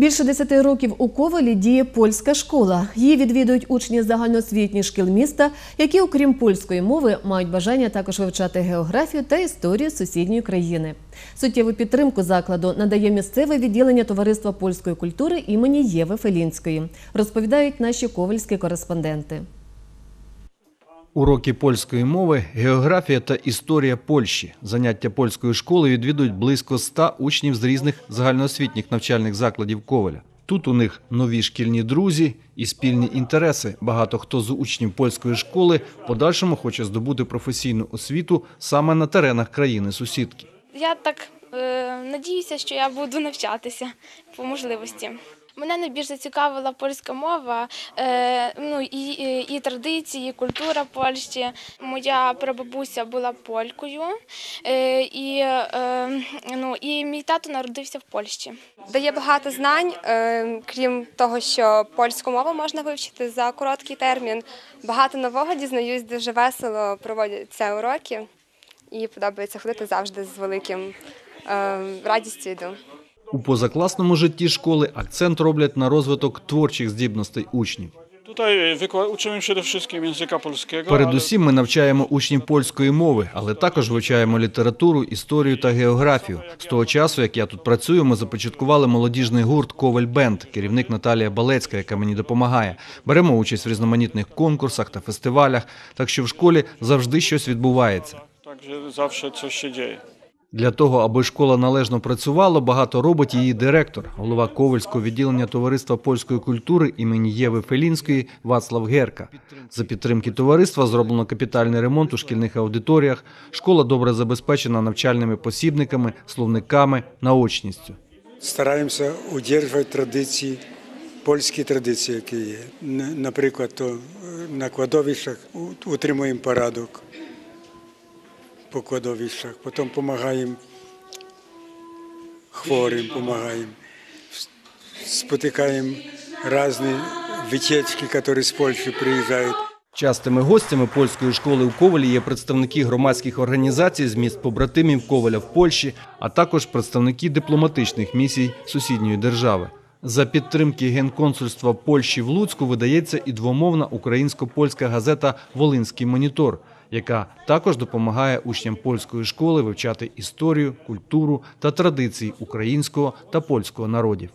Більше 10 років у Ковалі діє польська школа. Її відвідують учні загальноосвітніх шкіл міста, які, окрім польської мови, мають бажання також вивчати географію та історію сусідньої країни. Суттєву підтримку закладу надає місцеве відділення товариства польської культури імені Єви Фелінської, розповідають наші ковальські кореспонденти. Уроки польської мови, географія та історія Польщі. Заняття польської школи відвідують близько 100 учнів з різних загальноосвітніх навчальних закладів Коваля. Тут у них нові шкільні друзі і спільні інтереси. Багато хто з учнів польської школи подальшому хоче здобути професійну освіту саме на теренах країни-сусідки. Я так е, надіюся, що я буду навчатися по можливості. Мене найбільш зацікавила польська мова, е, ну і, і, і традиції, і культура Польщі. Моя прабабуся була полькою, е, і, е, ну, і мій тато народився в Польщі. Дає багато знань, крім того, що польську мову можна вивчити за короткий термін. Багато нового дізнаюсь, дуже весело проводяться уроки і подобається ходити завжди з великим радістю йду. У позакласному житті школи акцент роблять на розвиток творчих здібностей учнів. Języka. Передусім ми навчаємо учнів польської мови, але також вивчаємо літературу, історію та географію. З того часу, як я тут працюю, ми започаткували молодіжний гурт Коваль Бенд, керівник Наталія Балецька, яка мені допомагає. Беремо участь в різноманітних конкурсах та фестивалях, так що в школі завжди щось відбувається. Także zawsze coś się dzieje. Для того, аби школа належно працювала, багато робить її директор, голова Ковальського відділення товариства польської культури імені Єви Фелінської Вацлав Герка. За підтримки товариства зроблено капітальний ремонт у шкільних аудиторіях. Школа добре забезпечена навчальними посібниками, словниками, наочністю. Стараємося удержувати традиції, польські традиції, які є. Наприклад, то е, на кладовищах утримуємо порядок по кладовищах, потім допомагаємо хворим, допомагаємо, спотикаємо різні витічки, які з Польщі приїжджають. Частими гостями польської школи у Ковалі є представники громадських організацій з міст побратимів Коваля в Польщі, а також представники дипломатичних місій сусідньої держави. За підтримки генконсульства Польщі в Луцьку видається і двомовна українсько-польська газета Волинський монітор, яка також допомагає учням польської школи вивчати історію, культуру та традиції українського та польського народів.